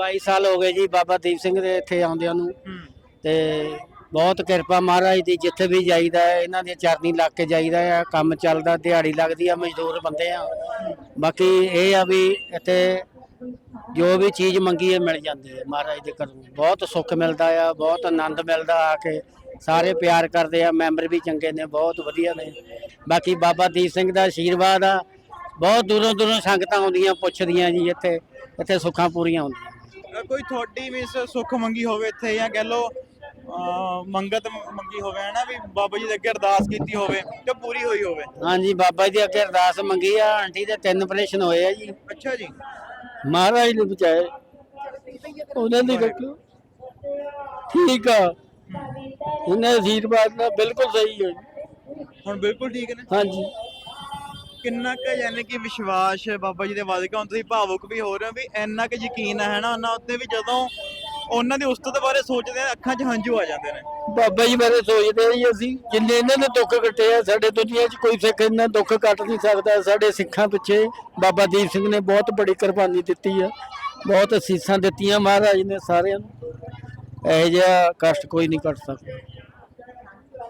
22 ਸਾਲ ਹੋ ਗਏ ਜੀ ਬਾਬਾ ਦੀਪ ਸਿੰਘ ਦੇ ਇੱਥੇ ਆਉਂਦਿਆਂ ਨੂੰ। ਤੇ ਬਹੁਤ ਕਿਰਪਾ ਮਹਾਰਾਜ ਦੀ, ਜਿੱਥੇ ਵੀ ਜਾਈਦਾ ਹੈ, ਇਹਨਾਂ ਦੀ ਚਰਨੀ ਲੱਗ ਕੇ ਜਾਈਦਾ ਆ ਕੰਮ ਚੱਲਦਾ, ਦਿਹਾੜੀ ਲੱਗਦੀ ਆ, ਮਜ਼ਦੂਰ ਬੰਦੇ ਆ। ਬਾਕੀ ਇਹ ਆ ਵੀ ਇੱਥੇ ਜੋ ਵੀ ਚੀਜ਼ ਮੰਗੀ ਹੈ ਮਿਲ ਜਾਂਦੀ ਹੈ ਮਹਾਰਾਜ ਦੇ ਘਰੋਂ। ਬਹੁਤ ਸੁੱਖ ਮਿਲਦਾ ਆ, ਬਹੁਤ ਆਨੰਦ ਮਿਲਦਾ ਆ ਕੇ। ਸਾਰੇ ਪਿਆਰ ਕਰਦੇ ਆ, ਮੈਂਬਰ ਵੀ ਚੰਗੇ ਨੇ, ਬਹੁਤ ਵਧੀਆ ਨੇ। ਬਾਕੀ ਬਾਬਾ ਦੀਪ ਸਿੰਘ ਦਾ ਆਸ਼ੀਰਵਾਦ ਆ। ਬਹੁਤ ਦੂਰੋਂ ਦੂਰੋਂ ਸੰਗਤਾਂ ਆਉਂਦੀਆਂ, ਪੁੱਛਦੀਆਂ ਜੀ ਇੱਥੇ। ਇੱਥੇ ਸੁੱਖਾਂ ਪੂਰੀਆਂ ਹੁੰਦੀਆਂ। ਕੋਈ ਤੁਹਾਡੀ ਮਿਸ ਸੁੱਖ ਮੰਗੀ ਹੋਵੇ ਇੱਥੇ ਜਾਂ ਕਹਿ ਲੋ ਮੰਗਤ ਮੰਗੀ ਹੋਵੇ ਹਨਾ ਵੀ ਬਾਬਾ ਜੀ ਦੇ ਅੱਗੇ ਅਰਦਾਸ ਕੀਤੀ ਹੋਵੇ ਤੇ ਪੂਰੀ ਹੋਈ ਹੋਵੇ। ਹਾਂਜੀ ਬਾਬਾ ਜੀ ਦੇ ਅੱਗੇ ਅਰਦਾਸ ਮੰਗੀ ਆ ਆਂਟੀ ਦੇ ਤਿੰਨ ਆਪਰੇਸ਼ਨ ਹੋਏ ਆ ਜੀ। ਅੱਛਾ ਜੀ। ਮਹਾਰਾਜ ਨੇ ਬਚਾਏ। ਉਹਨਾਂ ਦੀ ਗੱਲ ਠੀਕ ਆ। ਉਹਨਾਂ ਦੇ ਆਸ਼ੀਰਵਾਦ ਨਾਲ ਬਿਲਕੁਲ ਸਹੀ ਹੈ ਹੁਣ ਬਿਲਕੁਲ ਠੀਕ ਨੇ? ਹਾਂਜੀ। ਕਿੰਨਾ ਕੁ ਯਾਨੀ ਕਿ ਵਿਸ਼ਵਾਸ ਬਾਬਾ ਜੀ ਦੇ ਵਾਅਦੇ ਹੁਣ ਤੁਸੀਂ ਭਾਵੁਕ ਵੀ ਹੋ ਰਹੇ ਹੋ ਵੀ ਇੰਨਾ ਕੁ ਯਕੀਨ ਹੈ ਨਾ ਉਹਨਾਂ ਉੱਤੇ ਵੀ ਜਦੋਂ ਉਹਨਾਂ ਦੀ ਉਸਤਤ ਬਾਰੇ ਸੋਚਦੇ ਆ ਅੱਖਾਂ 'ਚ ਹੰਝੂ ਆ ਜਾਂਦੇ ਨੇ। ਬਾਬਾ ਜੀ ਬਾਰੇ ਸੋਚਦੇ ਆ ਜੀ ਅਸੀਂ ਜਿੰਨੇ ਇਹਨਾਂ ਨੇ ਦੁੱਖ ਕੱਟੇ ਆ ਸਾਡੇ ਦੁਨੀਆ 'ਚ ਕੋਈ ਸਿੱਖ ਇਹਨਾਂ ਦੁੱਖ ਕੱਟ ਨਹੀਂ ਸਕਦਾ। ਸਾਡੇ ਸਿੱਖਾਂ ਪਿੱਛੇ ਬਾਬਾ ਦੀਪ ਸਿੰਘ ਨੇ ਬਹੁਤ ਬੜੀ ਕੁਰਬਾਨੀ ਦਿੱਤੀ ਆ। ਬਹੁਤ ਅਸੀਸਾਂ ਦਿੱਤੀਆਂ ਮਹਾਰਾਜ ਨੇ ਸਾਰਿਆਂ ਨੂੰ। ਇਹੋ ਜਿਹਾ ਕਸ਼ਟ ਕੋਈ ਨਹੀਂ ਕੱਟ ਸਕਦਾ।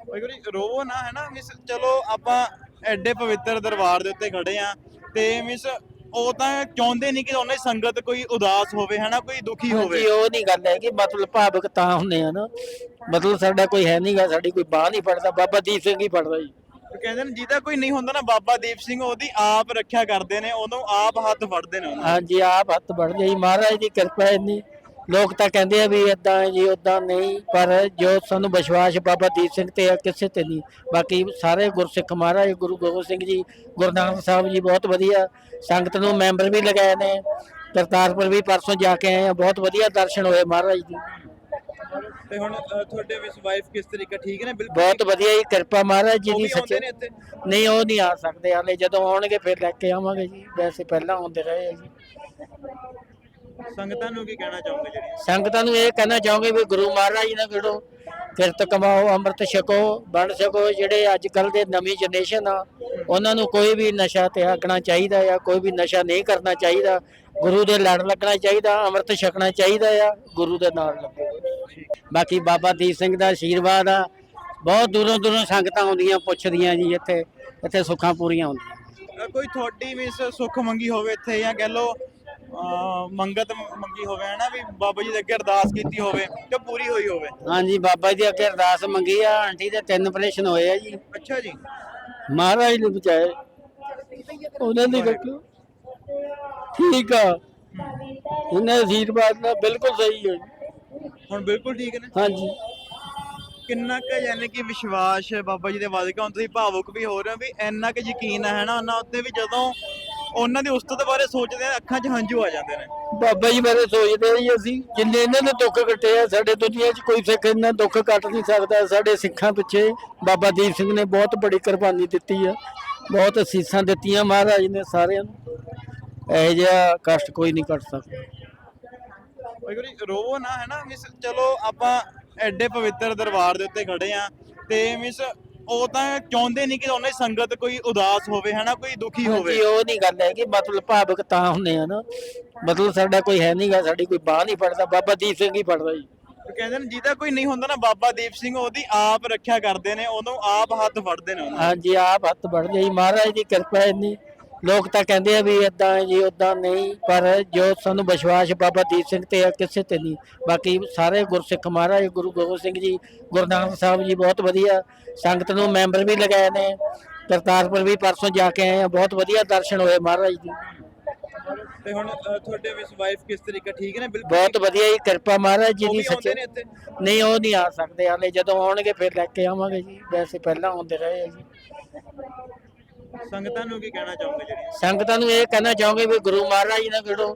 ਵਾਹਿਗੁਰੂ ਜੀ ਰੋਵੋ ਨਾ ਹੈ ਨਾ ਮਿਸ ਚਲੋ ਆਪਾਂ ਐਡੇ ਪਵਿੱਤਰ ਦਰਬਾਰ ਦੇ ਉੱਤੇ ਖੜੇ ਆ ਤੇ ਮਿਸ ਉਹ ਤਾਂ ਚਾਹੁੰਦੇ ਨਹੀਂ ਕਿ ਉਹਨਾਂ ਦੀ ਸੰਗਤ ਕੋਈ ਉਦਾਸ ਹੋਵੇ ਹੈ ਨਾ ਕੋਈ ਦੁਖੀ ਹੋਵੇ। ਜੀ ਉਹ ਨਹੀਂ ਗੱਲ ਹੈ ਕਿ ਮਤਲਬ ਭਾਵਕ ਤਾਂ ਹੁੰਦੇ ਆ ਨਾ। ਮਤਲਬ ਸਾਡਾ ਕੋਈ ਹੈ ਨਹੀਂਗਾ ਸਾਡੀ ਕੋਈ ਬਾਹ ਨਹੀਂ ਫੜਦਾ ਬਾਬਾ ਦੀਪ ਸਿੰਘ ਹੀ ਫੜਦਾ ਜੀ। ਕਹਿੰਦੇ ਨੇ ਜਿਹਦਾ ਕੋਈ ਨਹੀਂ ਹੁੰਦਾ ਨਾ ਬਾਬਾ ਦੀਪ ਸਿੰਘ ਉਹਦੀ ਆਪ ਰੱਖਿਆ ਕਰਦੇ ਨੇ ਉਹਨੂੰ ਆਪ ਹੱਥ ਫੜਦੇ ਨੇ ਉਹਨਾਂ। ਹਾਂਜੀ ਆਪ ਹੱਥ ਵੜ ਜੀ ਮਹਾਰਾਜ ਦੀ ਕਿਰਪਾ ਇੰਨੀ। ਲੋਕ ਤਾਂ ਕਹਿੰਦੇ ਆ ਵੀ ਇਦਾਂ ਜੀ ਉਦਾਂ ਨਹੀਂ ਪਰ ਜੋ ਸਾਨੂੰ ਵਿਸ਼ਵਾਸ ਬਾਬਾ ਦੀਪ ਸਿੰਘ ਤੇ ਆ ਕਿਸੇ ਤੇ ਨਹੀਂ। ਬਾਕੀ ਸਾਰੇ ਗੁਰਸਿੱਖ ਮਹਾਰਾਜ ਗੁਰੂ ਗੋਬਿੰਦ ਸਿੰਘ ਜੀ ਗੁਰੂ ਨਾਨਕ ਸਾਹਿਬ ਜੀ ਬਹੁਤ ਵਧੀਆ ਸੰਗਤ ਨੂੰ ਮੈਂਬਰ ਵੀ ਲਗਾਏ ਨੇ। ਕਰਤਾਰਪੁਰ ਵੀ ਪਰਸੋਂ ਜਾ ਕੇ ਆਏ ਆ ਬਹੁਤ ਵਧੀਆ ਦਰਸ਼ਨ ਹੋਏ ਮਹਾਰਾਜ ਦੀ ਤੇ ਹੁਣ ਤੁਹਾਡੇ ਵਿੱਚ ਵਾਈਫ ਕਿਸ ਤਰੀਕੇ ਠੀਕ ਨੇ? ਬਿਲਕੁਲ ਬਹੁਤ ਵਧੀਆ ਜੀ ਕਿਰਪਾ ਮਹਾਰਾਜ ਜੀ ਦੀ ਸੱਚੇ। ਨਹੀਂ ਉਹ ਨਹੀਂ ਆ ਸਕਦੇ ਹਾਲੇ ਜਦੋਂ ਆਉਣਗੇ ਫਿਰ ਲੈ ਕੇ ਆਵਾਂਗੇ ਜੀ। ਵੈਸੇ ਪਹਿਲਾਂ ਆਉਂਦੇ ਰਹੇ ਆ ਜੀ। ਸੰਗਤਾਂ ਨੂੰ ਕੀ ਕਹਿਣਾ ਚਾਹੋਗੇ ਜਿਹੜੀਆਂ? ਸੰਗਤਾਂ ਨੂੰ ਇਹ ਕਹਿਣਾ ਚਾਹੋਗੇ ਵੀ ਗੁਰੂ ਮਹਾਰਾਜ ਜੀ ਨਾਲ ਜੁੜੋ ਕਿਰਤ ਕਮਾਓ ਅੰਮ੍ਰਿਤ ਛਕੋ ਬਣ ਸਕੋ ਜਿਹੜੇ ਅੱਜ ਕੱਲ ਦੇ ਨਵੀਂ ਜਨਰੇਸ਼ਨ ਆ ਉਹਨਾਂ ਨੂੰ ਕੋਈ ਵੀ ਨਸ਼ਾ ਤਿਆਗਣਾ ਚਾਹੀਦਾ ਆ ਕੋਈ ਵੀ ਨਸ਼ਾ ਨਹੀਂ ਕਰਨਾ ਚਾਹੀਦਾ। ਗੁਰੂ ਦੇ ਲੜ ਲੱਗਣਾ ਚਾਹੀਦਾ ਅੰਮ੍ਰਿਤ ਛਕਣਾ ਚਾਹੀਦਾ ਆ ਗੁਰੂ ਦੇ ਨਾਲ ਲੱਗੋ। ਬਾਕੀ ਬਾਬਾ ਦੀਪ ਸਿੰਘ ਦਾ ਆਸ਼ੀਰਵਾਦ ਆ। ਬਹੁਤ ਦੂਰੋਂ ਦੂਰੋਂ ਸੰਗਤਾਂ ਆਉਂਦੀਆਂ ਪੁੱਛਦੀਆਂ ਜੀ ਇੱਥੇ ਇੱਥੇ ਸੁੱਖਾਂ ਪੂਰੀਆਂ ਹੁੰਦੀਆਂ। ਅ, ਕੋਈ ਤੁਹਾਡੀ ਮਿਸ ਸੁੱਖ ਮੰਗੀ ਹੋਵੇ ਇੱਥੇ ਜਾਂ ਕਹਿ ਲੋ ਮੰਗਤ ਮੰਗੀ ਹੋਵੇ ਹਨਾ ਵੀ ਬਾਬਾ ਜੀ ਦੇ ਅੱਗੇ ਅਰਦਾਸ ਕੀਤੀ ਹੋਵੇ ਤੇ ਪੂਰੀ ਹੋਈ ਹੋਵੇ। ਹਾਂਜੀ ਬਾਬਾ ਜੀ ਅੱਗੇ ਅਰਦਾਸ ਮੰਗੀ ਆ ਆਂਟੀ ਦੇ ਤਿੰਨ ਆਪਰੇਸ਼ਨ ਹੋਏ ਆ ਜੀ। ਅੱਛਾ ਜੀ। ਮਹਾਰਾਜ ਨੇ ਬਚਾਏ। ਉਹਨਾਂ ਦੀ ਗੱਲ ਠੀਕ ਆ। ਉਹਨਾਂ ਦੇ ਆਸ਼ੀਰਵਾਦ ਨਾਲ ਬਿਲਕੁਲ ਸਹੀ ਹੈ ਹੁਣ ਬਿਲਕੁਲ ਠੀਕ ਨੇ? ਹਾਂਜੀ। ਕਿੰਨਾ ਕੁ ਯਾਨੀ ਕਿ ਵਿਸ਼ਵਾਸ ਬਾਬਾ ਜੀ ਦੇ ਵਾਅਦੇ ਹੁਣ ਤੁਸੀਂ ਭਾਵੁਕ ਵੀ ਹੋ ਰਹੇ ਹੋ ਵੀ ਇੰਨਾ ਕੁ ਯਕੀਨ ਹੈ ਨਾ? ਉਹਨਾਂ ਉੱਤੇ ਵੀ ਜਦੋਂ ਉਹਨਾਂ ਦੀ ਉਸਤਤ ਬਾਰੇ ਸੋਚਦੇ ਆ ਅੱਖਾਂ 'ਚ ਹੰਝੂ ਆ ਜਾਂਦੇ ਨੇ। ਬਾਬਾ ਜੀ ਬਾਰੇ ਸੋਚਦੇ ਆ ਜੀ ਅਸੀਂ ਜਿੰਨੇ ਇਹਨਾਂ ਨੇ ਦੁੱਖ ਕੱਟੇ ਆ ਸਾਡੇ ਦੁਨੀਆ 'ਚ ਕੋਈ ਸਿੱਖ ਇਹਨਾਂ ਦੁੱਖ ਕੱਟ ਨਹੀਂ ਸਕਦਾ। ਸਾਡੇ ਸਿੱਖਾਂ ਪਿੱਛੇ ਬਾਬਾ ਦੀਪ ਸਿੰਘ ਨੇ ਬਹੁਤ ਬੜੀ ਕੁਰਬਾਨੀ ਦਿੱਤੀ ਆ ਬਹੁਤ ਅਸੀਸਾਂ ਦਿੱਤੀਆਂ ਮਹਾਰਾਜ ਨੇ ਸਾਰਿਆਂ ਨੂੰ। ਇਹੋ ਜਿਹਾ ਕਸ਼ਟ ਕੋਈ ਨਹੀਂ ਕੱਟ ਸਕਦਾ। ਜੀ ਰੋਵੋ ਨਾ ਹੈ ਨਾ? ਮਿਸ ਚਲੋ ਆਪਾਂ ਐਡੇ ਪਵਿੱਤਰ ਦਰਬਾਰ ਦੇ ਉੱਤੇ ਖੜੇ ਆ ਤੇ ਮਿਸ ਉਹ ਤਾਂ ਚਾਹੁੰਦੇ ਨਹੀਂ ਕਿ ਉਹਨਾਂ ਦੀ ਸੰਗਤ ਕੋਈ ਉਦਾਸ ਹੋਵੇ ਹੈ ਨਾ ਕੋਈ ਦੁਖੀ ਹੋਵੇ। ਜੀ ਉਹ ਨਹੀਂ ਗੱਲ ਹੈ ਕਿ ਮਤਲਬ ਭਾਵਕ ਤਾਂ ਹੁੰਦੇ ਆ ਨਾ। ਮਤਲਬ ਸਾਡਾ ਕੋਈ ਹੈ ਨਹੀਂਗਾ ਸਾਡੀ ਕੋਈ ਬਾਹ ਨਹੀਂ ਫੜਦਾ ਬਾਬਾ ਦੀਪ ਸਿੰਘ ਹੀ ਫੜਦਾ ਜੀ। ਕਹਿੰਦੇ ਨੇ ਜਿਹਦਾ ਕੋਈ ਨਹੀਂ ਹੁੰਦਾ ਨਾ ਬਾਬਾ ਦੀਪ ਸਿੰਘ ਉਹਦੀ ਆਪ ਰੱਖਿਆ ਕਰਦੇ ਨੇ ਉਹਨੂੰ ਆਪ ਹੱਥ ਫੜਦੇ ਨੇ ਉਹਨਾਂ ਹਾਂਜੀ ਆਪ ਹੱਥ ਵੜਦੇ ਜੀ ਮਹਾਰਾਜ ਦੀ ਕਿਰਪਾ ਇੰਨੀ। ਲੋਕ ਤਾਂ ਕਹਿੰਦੇ ਆ ਵੀ ਇਦਾਂ ਜੀ ਉਦਾਂ ਨਹੀਂ ਪਰ ਜੋ ਸਾਨੂੰ ਵਿਸ਼ਵਾਸ ਬਾਬਾ ਦੀਪ ਸਿੰਘ ਤੇ ਆ ਕਿਸੇ ਤੇ ਨਹੀਂ। ਬਾਕੀ ਸਾਰੇ ਗੁਰਸਿੱਖ ਮਹਾਰਾਜ ਗੁਰੂ ਗੋਬਿੰਦ ਸਿੰਘ ਜੀ ਗੁਰੂ ਨਾਨਕ ਸਾਹਿਬ ਜੀ ਬਹੁਤ ਵਧੀਆ ਸੰਗਤ ਨੂੰ ਮੈਂਬਰ ਵੀ ਲਗਾਏ ਨੇ। ਕਰਤਾਰਪੁਰ ਵੀ ਪਰਸੋਂ ਜਾ ਕੇ ਆਏ ਆ ਬਹੁਤ ਵਧੀਆ ਦਰਸ਼ਨ ਹੋਏ ਮਹਾਰਾਜ ਦੀ ਤੇ ਹੁਣ ਤੁਹਾਡੇ ਵਿੱਚ ਵਾਈਫ ਕਿਸ ਤਰੀਕੇ ਠੀਕ ਨੇ? ਬਿਲਕੁਲ ਬਹੁਤ ਵਧੀਆ ਜੀ ਕਿਰਪਾ ਮਹਾਰਾਜ ਜੀ ਦੀ ਸੱਚੇ ਨਹੀਂ ਉਹ ਨਹੀਂ ਆ ਸਕਦੇ ਹਾਲੇ ਜਦੋਂ ਆਉਣਗੇ ਫਿਰ ਲੈ ਕੇ ਆਵਾਂਗੇ ਜੀ। ਵੈਸੇ ਪਹਿਲਾਂ ਆਉਂਦੇ ਰਹੇ ਆ ਜੀ। ਸੰਗਤਾਂ ਨੂੰ ਕੀ ਕਹਿਣਾ ਚਾਹੋਗੇ ਜਿਹੜੀਆਂ? ਸੰਗਤਾਂ ਨੂੰ ਇਹ ਕਹਿਣਾ ਚਾਹੋਗੇ ਵੀ ਗੁਰੂ ਮਹਾਰਾਜ ਨਾਲ ਜੁੜੋ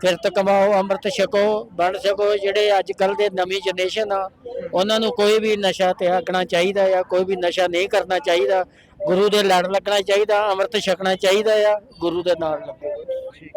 ਕਿਰਤ ਕਮਾਓ, ਅੰਮ੍ਰਿਤ ਛਕੋ ਬਣ ਸਕੋ ਜਿਹੜੇ ਅੱਜ ਕੱਲ ਦੇ ਨਵੀਂ ਜਨਰੇਸ਼ਨ ਆ, ਉਹਨਾਂ ਨੂੰ ਕੋਈ ਵੀ ਨਸ਼ਾ ਤਿਆਗਣਾ ਚਾਹੀਦਾ ਆ ਕੋਈ ਵੀ ਨਸ਼ਾ ਨਹੀਂ ਕਰਨਾ ਚਾਹੀਦਾ, ਗੁਰੂ ਦੇ ਲੜ ਲੱਗਣਾ ਚਾਹੀਦਾ, ਅੰਮ੍ਰਿਤ ਛਕਣਾ ਚਾਹੀਦਾ ਆ, ਗੁਰੂ ਦੇ ਨਾਲ ਲੱਗੋ।